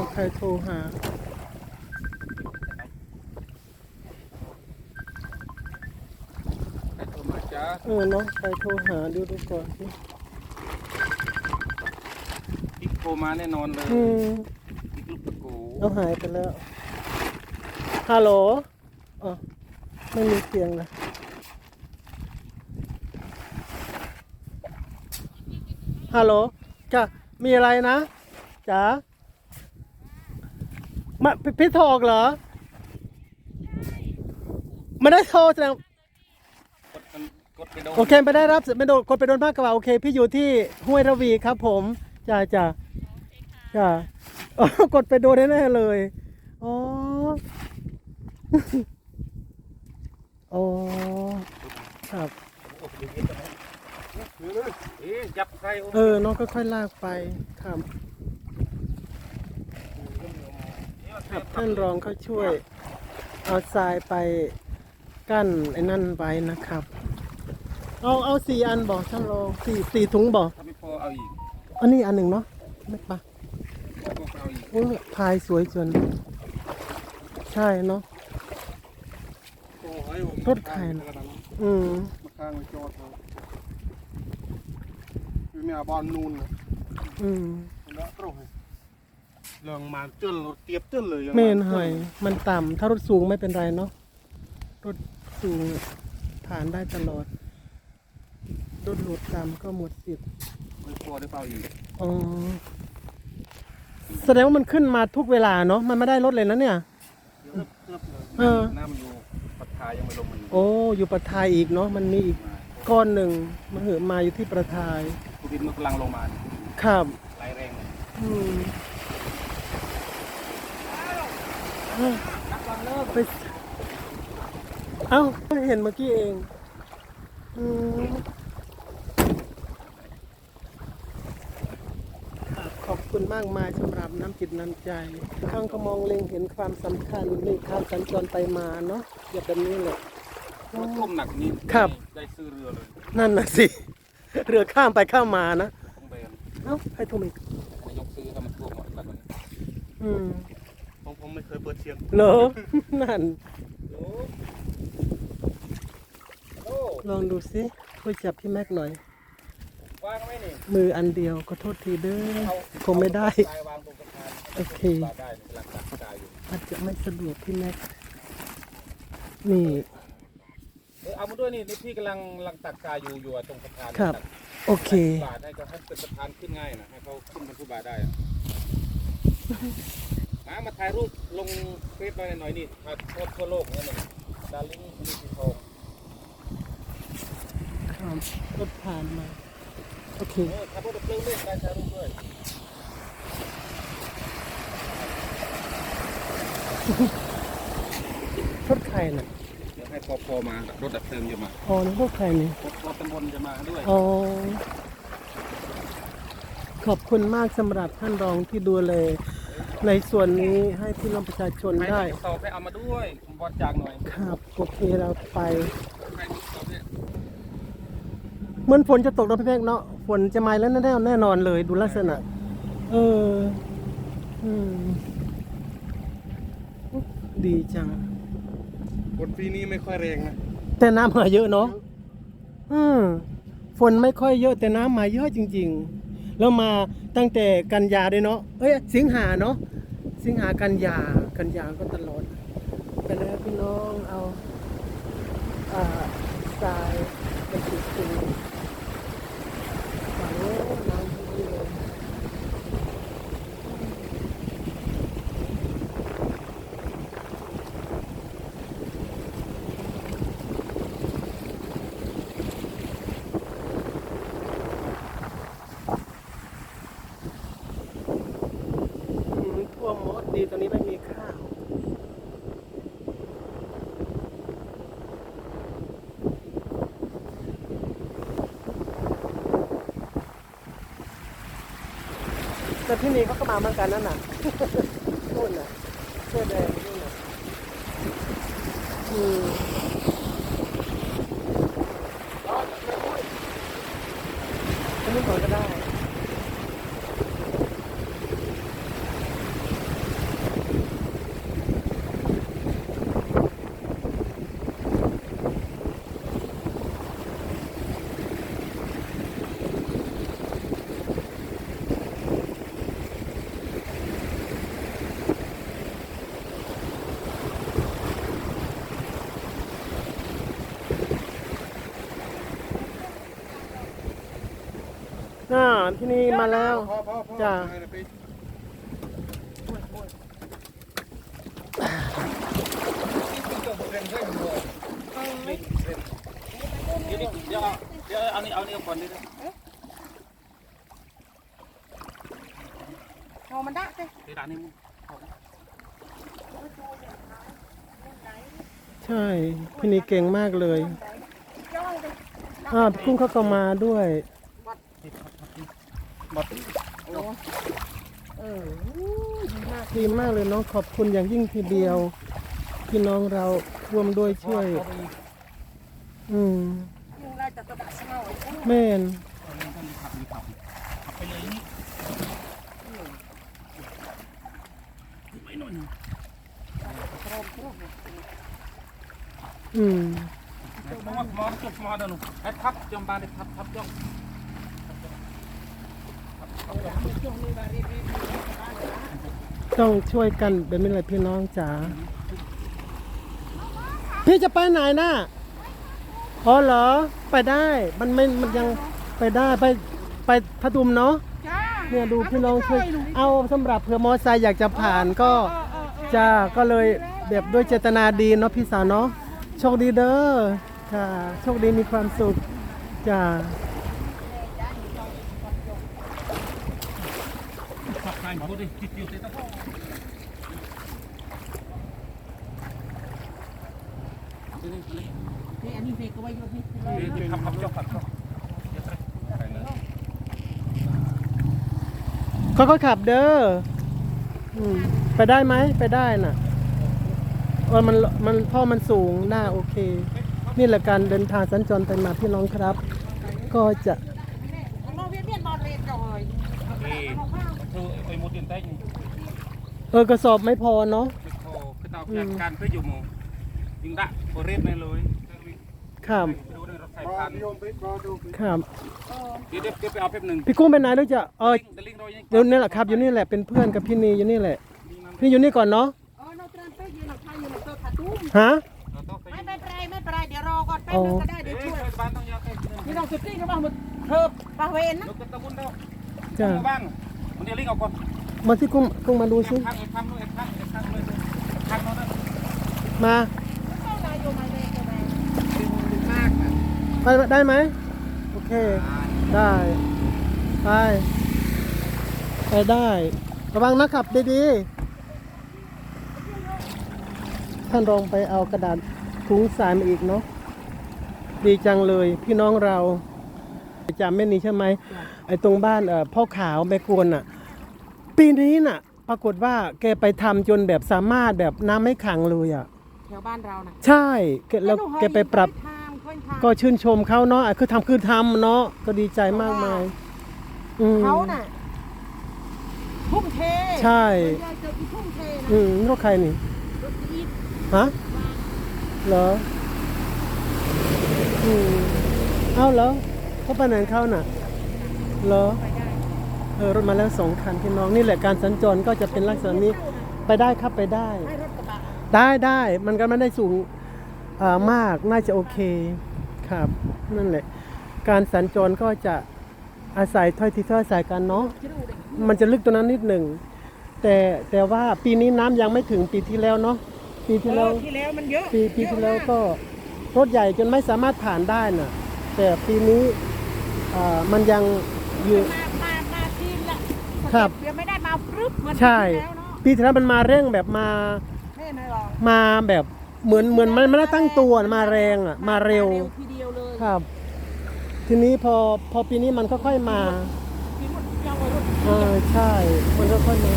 เอาใครโทรหา ใครโทรมาจ้าเออเนาะใครโทรหาดูดูก่อนสิอีกโทรมาแน่นอนเลยอืมอีกลูกตะโกเอาหายไปแล้ว ฮัลโหลอ๋อไม่มีเสียงนะฮัลโหลจ้ะมีอะไรนะจ๋า มาพี่พี่โทรออกเหรอไม่ได้โทรแสดงกดมันกดไปโดนโอเคไม่ได้รับไม่โดนกดไปโดนภาคกระบะโอเค พี่อยู่ที่ห้วยระวีครับ ผมจ้าจ้าจ้าอ๋อกดไปโดนแน่ๆเลยอ๋ออ๋อครับโอ้โหเย็นจังเลยเอ๊ะจับใครโอ้เออน้องค่อยๆลากไปครับ ครับท่านรองเขาช่วย เอาทรายไปกั้นไอ้นั่นไว้นะครับ เอาเอาสี่อันบอกท่านรองสี่สี่ถุงบอกถ้าไม่พอเอาอีกอันนี้อันหนึ่งเนาะไม่ปะถ้าพอเอาอีกโอ้ยพายสวยจน ใช่เนาะ โอ้ยผมรถใครน่ะ อืมมาข้างไปจอดเขาคือมีอาบอลนูนนะอืมแล้วตรงเรื่องมาเจิ้นรถเตียบเจิ้นเลยยังเมนหอยมันต่ำถ้ารถสูงไม่เป็นไรเนาะรถสูงผ่านได้ตลอดรถหลุดต่ำก็หมดสิทธิ์ไม่พอได้เปล่าอีกอ๋อแสดงว่ามันขึ้นมาทุกเวลาเนาะมันไม่ได้ลดเลยนะเนี่ยเดี๋ยวเทียบเลยเออน้ำอยู่ปัดทายยังไม่ลงมันโอ้อยู่ประทายอีกเนาะมันมีอีกมาก้อนหนึ่งมันเหอะมาอยู่ที่ประทายทุดินมันกำลังลงมาครับไหลแรงเลยอืมเอ้า ไปเอ้าเห็นเมื่อกี้เองอืมครับขอบคุณมากมายสำหรับน้ำจิตน้ำใจข้างก็มองเล็งเห็นความสำคัญในการสัญจรไปมาเนาะอย่าแบบนี้เลยรถท่วมหนักนี้ครับ ได้ซื้อเรือเลย นั่นนะสิ เรือข้ามไปข้ามมานะต้องแบนเอ้าให้โทรมาอีกนายกซื้อถ้ามันท่วมหมดแบบนี้อืมผมผม ไม่เคยเปิดเสียงเหรอนั่นโอ้โอ้ลองดูสิช่วยจับพี่แม็กหน่อยวางไว้นี่มืออันเดียวก็โทษทีเด้อคงไม่ได้ ทรายวางตรงสะพานโอเค วางได้กำลังตัดทรายอยู่อาจจะไม่สะดวกพี่แม็กนี่ เออเอามาด้วยนี่นี่พี่กำลังกำลังตักทรายอยู่อยู่อะตรงสะพานครับตักโอเค บาทให้เขาให้เป็นสะพานขึ้นง่ายนะให้เขาขึ้นบนฟุตบาทได้อะ มามาถ่ายรูปลงเฟซหน่อยหน่อยนี่ถ่ายทั่วทั่วโลกนั่นน่ะดาริ่งลิซิโทครับรถผ่านมา โอเคเออขับรถดับเพลิงด้วยการถ่ายรูปด้วยรถใครน่ะเดี๋ยวให้ปอพอมารถดับเพลิงจะมาอ๋อนี่รถใครนี่ปอพอตำบลจะมาด้วยอ๋อขอบคุณมากสำหรับท่านรองที่ดูแล ในส่วนนี้ให้พี่น้องประชาชนใครได้มีสอบให้เอามาด้วยผมบอลจากหน่อยครับโอเคเราไปใครมีสอบเนี่ยเหมือนฝนจะตกนะพี่แพกเนาะฝนจะมาแล้วแน่ๆแน่นอนเลยดูลักษณะ เอออืมดีจังฝนปีนี้ไม่ค่อยแรงนะแต่น้ำมาเยอะเนาะอืมฝนไม่ค่อยเยอะแต่น้ำมาเยอะจริง ๆ แล้วมาตั้งแต่กันยาด้วยเนาะเอ้ยสิงหาเนาะสิงหากันยากันยาก็ตลอดไปแล้วพี่น้องเอาอ่าทรายไปติดตัวฝั่งน้ำดีเลย อืมท่วมหม ดีตอนนี้ไม่มีข้าวแต่ที่นี่เขาก็มาเหมือนกันนั่นน่ะ นู่นน่ะเสื้อแดงนู่นน่ะอืมอันนี้ก่อนก็ได้ ที่นี่มาแล้วพอพอพอจ้ะ ไปไปเร่งเร่งหัวเร่งเร่งเดี๋ยวเดี๋ยวเดี๋ยวเอานี่เอานี่ก่อนดิเอามันได้สิเดี๋ยวด่านี่มึงใช่ พี่นีเก่งมากเลยย่องไปอ่าพี่กุ้งเขาก็มาด้วย หมดเออดีมากเลยเนาะขอบคุณอย่างยิ่งทีเดียวพี่น้องเราร่วมด้วยช่วย อืมแต่ตะบะสมาไอ้กุ้งแม่นอยโครมมอืมมามามาจบมาเดี๋ยวหนูไอ้ทับจอมบานไอ้ทับทับจอม ยุงนี่บารีบรีบ ต้องช่วยกันเป็นไม่ไรพี่น้องจ๋าพี่จะไปไหนน่ะอ๋อเหรอ ไปได้ มันไม่ มันยังไปได้ ไป ไปพัทุมเนาะจ้าเนี่ยดูพี่น้องช่วยเอาสำหรับเผื่อมอไซค์อยากจะผ่านก็จ้าก็เลยแบบด้วยเจตนาดีเนาะพี่สาวเนาะ โชคดีเด้อ ค่ะ โชคดีมีความสุข จ้า ขับใครพูดดิจิตอยู่ ค่อันนี้เฟกก็ไว้ยุดนี่ขับขับจอขับจอเขาก็ขับเด้ออืมไปได้ไหมไปได้น่ะเออมันมันพ่อมันสูงหน้าโอเค นี่แหละการเดินทางสัญจรไปมาพี่น้องครับ ก็จะ เราเวียนเวียนบอลเรียนจอย เอ้เธ อไปหมดดินใต้นี่เออกระสอบไม่พอเนาะไปคอขึ้นเอาการเพื่ออยู่หมู่ยิงดะโคเรศในเลยครับไปดูในรถไฟพันครับเดี๋ยวเดี๋ยวเดี๋ยวไปเอาแป๊บหนึ่งพี่กุ้งไปไหนแล้วจะเออเดลิงโรยยังเดี๋ยวนี่แหละครับอยู่นี่แหละเป็นเพื่อนกับพี่นีอยู่นี่แหละ พี่อยู่นี่ก่อนเนาะเออเราเตรียมไปยืนหลักทางอยู่ในโต๊ะขาตุ้มฮะเราต้องไปไม่เป็นไรไม่เป็นไรเดี๋ยวรอก่อนแป๊บนึงก็ได้เดี๋ยวเอ้ยช่วยบ้านต้องยาวแค่นี่ต้องสุดที่ก็บ้างมึงเทิบปะเวนนะเราก็ตะบุนแล้วจ้าบ้านมันเมาที่กุ้งกุ้งมาดูซิมาไปได้ไหมโอเค ได้ไปไปได้ระวังนะขับดีๆท่านรองไปเอากระดาษถุงสายมาอีกเนาะดีจังเลยพี่น้องเราจำไม่นี่ใช่ไหมไอ้ตรงบ้านเอ่อพ่อขาวแม่กวนอะ ปีนี้น่ะ ปรากฏว่าแกไปทำจนแบบสามารถแบบน้ำไม่ขังเลยอะ แถวบ้านเรานะใช่แกแล้วแกไปปรับทางค่อยทางก็ชื่นชมเขาเนาะอะคือทำคือทำเนาะก็ดีใจมากมายอืม เขาน่ะทุ่มเทใช่เจอที่ทุ่มเทนะอืมรถใครนี่ รถอีทฮะเหรออืมเอาเหรอเขาไปไหนเขาน่ะเหรอไปได้ เออรถมาแล้วสองคันพี่น้องนี่แหละการสัญจรก็จะเป็นลักษณะนี้ไปได้ครับไปได้ให้รถกระบะได้ได้มันก็ไม่ได้สูงอ่ามากน่าจะโอเคครับ นั่นแหละ การสัญจรก็จะอาศัยถ้อยทีถ้อยอาศัยกันเนาะจะดูเด็กมันจะลึกตัวนั้นนิดหนึ่งแต่แต่ว่าปีนี้น้ำยังไม่ถึงปีที่แล้วเนาะปีที่แล้วที่แล้วมันเยอะปีปีที่แล้วก็รถใหญ่จนไม่สามารถผ่านได้น่ะแต่ปีนี้อ่ามันยังอยู่ มามามาทีละ ครับ เดี๋ยวไม่ได้มาปรึ๊บเหมือนใช่ปีที่แล้วเนาะปีที่แล้วมันมาเร่งแบบมาแม่นายลองมาแบบเหมือนเหมือนมันไม่ได้ตั้งตัวมาแรงอะมาเร็วทีเดียวเลยครับ ทีนี้พอพอปีนี้มันค่อยๆมาปีหมดเจ้าเอารถเออใช่ มันค่อยๆมา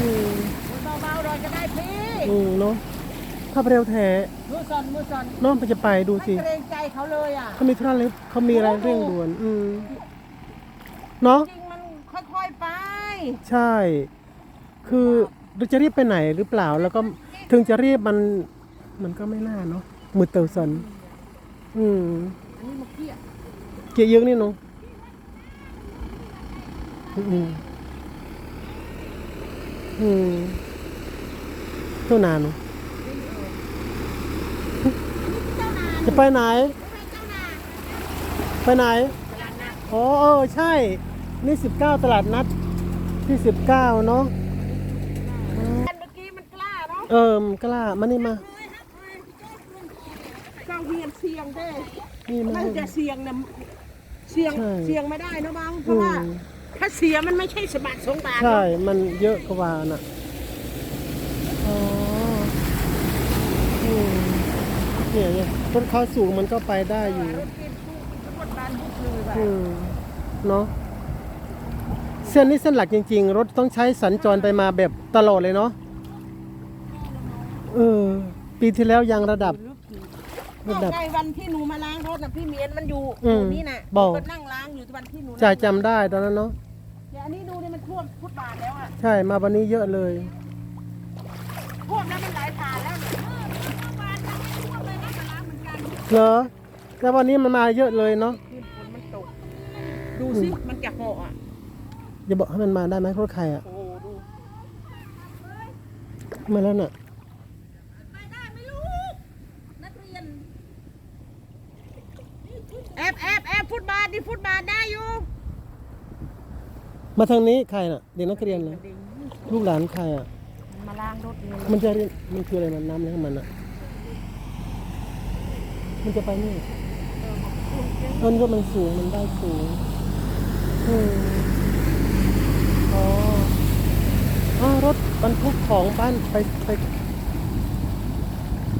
อืมเบาๆเราจะได้พี่อืมเนาะขับเร็วแท้มือซอนมือซอนน้องไปจะไปดูไม่สิเกรงใจเขาเลยอะเขามีธุระอะไรเขามีอะไรเร่งด่วน อืม เนาะจริงมันค่อยๆไป ใช่ คือเราจะรีบไปไหนหรือเปล่า แล้วก็ถึงจะรีบมัน มันก็ไม่น่าเนาะมือเตอร์สันอืมอันนี้มาเกี้ยเกียร์เยอะนี่เนาะอืมอืมตัวนานเนาะเจ้านายจะไปไหนเจ้านายไปไหนตลาดนัดอ๋อเออใช่ นี่19ตลาดนัดที่19เนาะอันเมื่อกี้มันกล้าเนาะเออมกล้ามานี่มาเจ้าเฮียนเสียงเด้นี่มามันจะเสียงนะเสียงใช่เสียงไม่ได้เนอะบางเพอืราะว่ามถ้าเสียมันไม่ใช่สะบัดสงบาทใช่ มันเยอะกว่าน่ะอ๋ออืมเนี่ยเนี่ยรถเขาสูงมันก็ไปได้อยู่รถกินทุกคนบ้านทุกเลยว่ะอืมเนาะ เส้นนี้เส้นหลักจริง ๆ รถต้องใช้สัญจรไปมาแบบตลอดเลยเนาะเออปีที่แล้วยังระดับ ระดับไงวันที่หนูมาล้างรถนะพี่เมียนมันอยู่อือมยู่นี่น่ะบอก ก็นั่งล้างอยู่วันที่หนูจ่ายจำได้ตอนนั้นเนาะเดี๋ยวอันนี้ดูนี่มันท่วมฟุตบาทแล้วอะใช่มาวันนี้เยอะเลย ท่วมแล้วมันไหลผ่านแล้วเนี่ยเออฟุตบาทยังไม่ท่วมเลยนะมาล้างเหมือนกันเหรอแต่วันนี้มันมาเยอะเลยเนาะขึ้นฝนมันตก ดูสิมันจะเหาะอะ อย่าบอกให้มันมาได้ไหมรถใครอะโอ้โหดูมาแล้วน่ะไปได้ไหมลูกนักเรียนแอบแอบแอบฟุตบาทดิฟุตบาทได้อยู่ มาทางนี้ใครน่ะ เด็กนักเรียนเหรอลูกหลานใครอะมันมาล้างรถนี่มันจะเรียนมันคืออะไรมันน้ำอะไรของมันอะ มันจะไปนี่ต้นรถมันสูงมันได้สูงอืม อ๋อรถบรรทุกของบ้านไปไป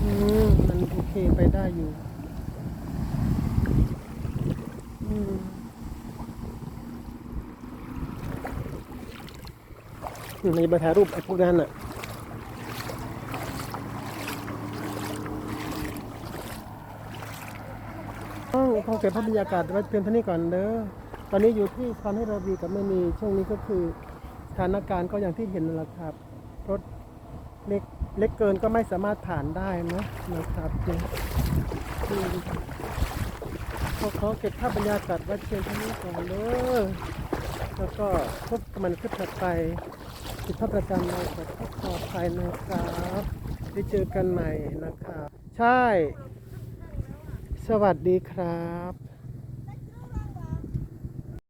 อืมมันโอเคไปได้อยู่อืมอืมมันจะไปถ่ายรูปไอ้พวกนั้นอะต้องคงเก็บภาพบรรยากาศไว้เพียงเท่านี้ก่อนเด้อ ตอนนี้อยู่ที่คอนให้เราบีกับแม่นีช่วงนี้ก็คือ ถานการณ์ก็อย่างที่เห็นนั่นแหละครับ รถเล็กเล็กเกินก็ไม่สามารถผ่านได้นะนะครับอืมก็ขอเก็บภาพบรรยากาศไว้เพียงเท่นี้ก่อนเด้อแล้วก็พบกันคลิปถัดไปติดภาพประจำเราขอขอภัยนะครับได้เจอกันใหม่นะครับ ใช่ สวัสดีครับ